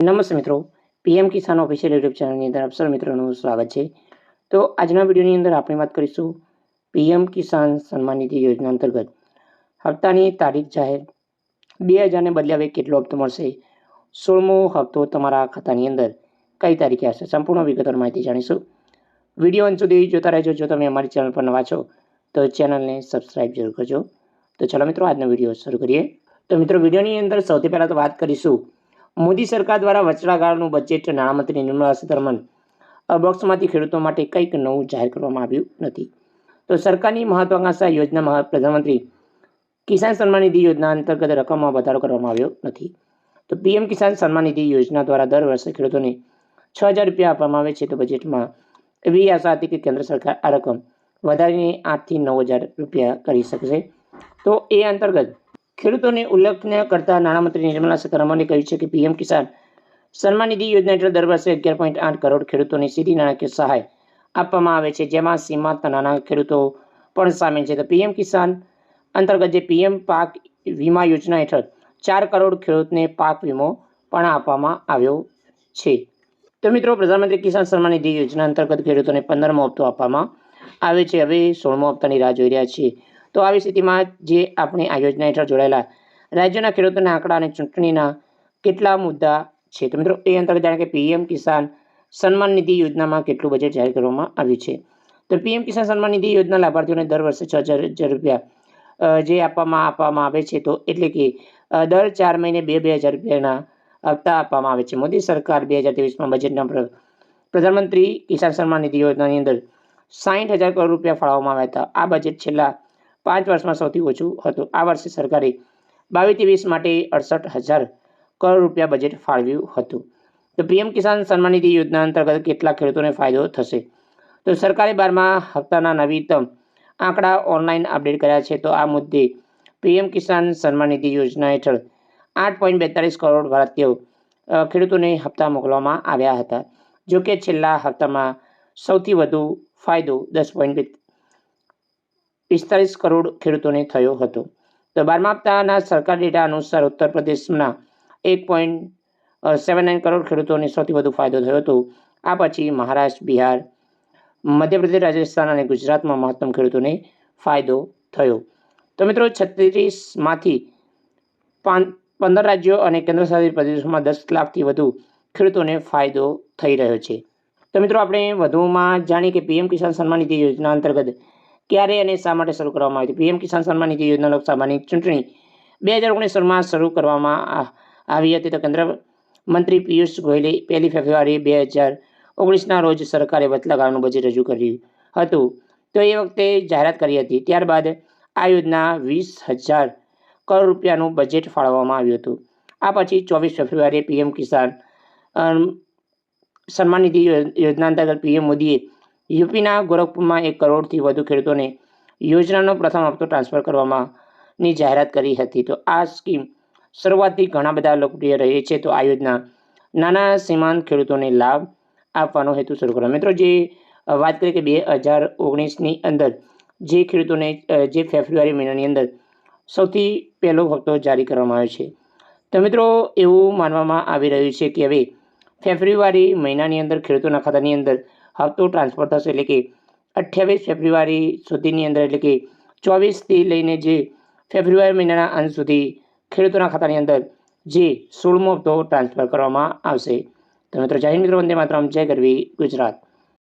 નમસ્તે મિત્રો. પીએમ કિસાન official YouTube ચેનલની અંદર આપ સર્વ મિત્રોનું સ્વાગત છે. તો આજના વિડીયોની અંદર આપણે વાત કરીશું પીએમ કિસાન સન્માન નિધિ યોજના અંતર્ગત હપ્તાની તારીખ જાહેર બે હજારને બદલે હવે કેટલો હપ્તો મળશે? સોળમો હપ્તો તમારા ખાતાની અંદર કઈ તારીખે આવશે? સંપૂર્ણ વિગતવાર માહિતી જાણીશું. વીડિયો અંત સુધી જોતા રહેજો. જો તમે અમારી ચેનલ પર નવા છો, તો ચેનલને સબસ્ક્રાઈબ જરૂર કરજો. તો ચાલો મિત્રો, આજનો વીડિયો શરૂ કરીએ. તો મિત્રો, વિડીયોની અંદર સૌથી પહેલાં તો વાત કરીશું મોદી સરકાર દ્વારા વચરાગાળનું બજેટ નાણામંત્રી નિર્મલા સીતારમણ બોક્સમાંથી ખેડૂતો માટે કંઈક નવું જાહેર કરવામાં આવ્યું નથી. તો સરકારની મહત્વાકાંક્ષા યોજનામાં પ્રધાનમંત્રી કિસાન સન્માન નિધિ યોજના અંતર્ગત રકમમાં વધારો કરવામાં આવ્યો નથી. તો પીએમ કિસાન સન્માન નિધિ યોજના દ્વારા દર વર્ષે ખેડૂતોને છ હજાર રૂપિયા આપવામાં આવે છે. તો બજેટમાં એવી આશા હતી કે કેન્દ્ર સરકાર આ રકમ વધારીને આઠથી નવ હજાર રૂપિયા કરી શકશે. તો એ અંતર્ગત ખેડૂતોને ઉલ્લેખનીય કરતા નાણામંત્રી નિર્મલા સીતારમણે કહ્યું છે કે પીએમ કિસાન સન્માન નિધિ યોજના હેઠળ દર વર્ષે અગિયાર પોઈન્ટ આઠ કરોડ ખેડૂતોને સીધી નાણાકીય સહાય આપવામાં આવે છે, જેમાં સીમાંત નાના ખેડૂતો પણ સામેલ છે. તો પીએમ કિસાન અંતર્ગત જે પીએમ પાક વીમા યોજના હેઠળ ચાર કરોડ ખેડૂતને પાક વીમો પણ આપવામાં આવ્યો છે. તો મિત્રો, પ્રધાનમંત્રી કિસાન સન્માન નિધિ યોજના અંતર્ગત ખેડૂતોને પંદરમો હપ્તો આપવામાં આવે છે. હવે સોળમો હપ્તાની રાહ જોઈ રહ્યા છીએ. તો આવી સ્થિતિમાં જે આપણે આ યોજના હેઠળ જોડાયેલા રાજ્યોના ખેડૂતોના આંકડા અને ચૂંટણીના કેટલા મુદ્દા છે? તો મિત્રો, એ અંતર્ગત જાણે કે પીએમ કિસાન સન્માન નિધિ યોજનામાં કેટલું બજેટ જાહેર કરવામાં આવ્યું છે? તો પીએમ કિસાન સન્માન નિધિ યોજના લાભાર્થીઓને દર વર્ષે છ હજાર રૂપિયા જે આપવામાં આપવામાં આવે છે, તો એટલે કે દર ચાર મહિને બે બે હજાર રૂપિયાના હપ્તા આપવામાં આવે છે. મોદી સરકાર બે હજાર ત્રેવીસમાં બજેટના પ્ર- પ્રધાનમંત્રી કિસાન સન્માન નિધિ યોજનાની અંદર સાઠ હજાર કરોડ રૂપિયા ફાળવવામાં આવ્યા હતા. આ બજેટ છેલ્લા પાંચ વર્ષમાં સૌથી ઓછું હતું. આ વર્ષે સરકારે બાવીસ ત્રેવીસ માટે અડસઠ હજાર કરોડ રૂપિયા બજેટ ફાળવ્યું હતું. તો પીએમ કિસાન સન્માન નિધિ યોજના અંતર્ગત કેટલા ખેડૂતોને ફાયદો થશે? તો સરકારે બારમા હપ્તાના નવીનતમ આંકડા ઓનલાઈન અપડેટ કર્યા છે. તો આ મુદ્દે પીએમ કિસાન સન્માન નિધિ યોજના હેઠળ આઠ પોઈન્ટ બેતાલીસ કરોડ ભારતીયો ખેડૂતોને હપ્તા મોકલવામાં આવ્યા હતા. જો કે છેલ્લા હપ્તામાં સૌથી વધુ ફાયદો દસ પોઈન્ટ પિસ્તાલીસ કરોડ ખેડૂતોને થયો હતો. તો બારમા હપ્તાના સરકાર ડેટા અનુસાર ઉત્તર પ્રદેશના એક પોઈન્ટ સેવન નાઇન કરોડ ખેડૂતોને સૌથી વધુ ફાયદો થયો હતો. આ પછી મહારાષ્ટ્ર, બિહાર, મધ્યપ્રદેશ, રાજસ્થાન અને ગુજરાતમાં મહત્તમ ખેડૂતોને ફાયદો થયો. તો મિત્રો છત્રીસમાંથી પંદર રાજ્યો અને કેન્દ્રશાસિત પ્રદેશોમાં દસ લાખથી વધુ ખેડૂતોને ફાયદો થઈ રહ્યો છે. તો મિત્રો આપણે વધુમાં જાણીએ કે પીએમ કિસાન સન્માન નિધિ યોજના અંતર્ગત ક્યારે અને શા માટે શરૂ કરવામાં આવી હતી? પીએમ કિસાન સન્માન નિધિ યોજના લોકસભાની ચૂંટણી બે હજાર ઓગણીસમાં શરૂ કરવામાં આવી હતી. તો કેન્દ્ર મંત્રી પિયુષ ગોયલે પહેલી ફેબ્રુઆરી બે હજાર ઓગણીસના રોજ સરકારે વચલાગાળાનું બજેટ રજૂ કર્યું હતું. તો એ વખતે જાહેરાત કરી હતી. ત્યારબાદ આ યોજના વીસ હજાર કરોડ રૂપિયાનું બજેટ ફાળવવામાં આવ્યું હતું. આ પછી ચોવીસ ફેબ્રુઆરીએ પીએમ કિસાન સન્માન નિધિ યોજના અંતર્ગત પીએમ મોદીએ યુપીના ગોરખપુરમાં એક કરોડથી વધુ ખેડૂતોને યોજનાનો પ્રથમ હપ્તો ટ્રાન્સફર કરવામાંની જાહેરાત કરી હતી. તો આ સ્કીમ શરૂઆતથી ઘણા બધા લોકપ્રિય રહી છે. તો આ યોજના નાના સીમાંત ખેડૂતોને લાભ આપવાનો હેતુ શરૂ કર્યો. મિત્રો, જે વાત કરીએ કે બે હજાર ઓગણીસની અંદર જે ખેડૂતોને જે ફેબ્રુઆરી મહિનાની અંદર સૌથી પહેલો હપ્તો જારી કરવામાં આવ્યો છે. તો મિત્રો, એવું માનવામાં આવી રહ્યું છે કે હવે ફેબ્રુઆરી મહિનાની અંદર ખેડૂતોના ખાતાની અંદર હપ્તો ટ્રાન્સફર થશે. એટલે કે અઠ્યાવીસ ફેબ્રુઆરી સુધીની અંદર, એટલે કે ચોવીસથી લઈને જે ફેબ્રુઆરી મહિનાના અંત સુધી ખેડૂતોના ખાતાની અંદર જે સોળમો હપ્તો ટ્રાન્સફર કરવામાં આવશે. તો મિત્રો જાહેર મિત્રો, વંદે માતરમ, જય ગરવી ગુજરાત.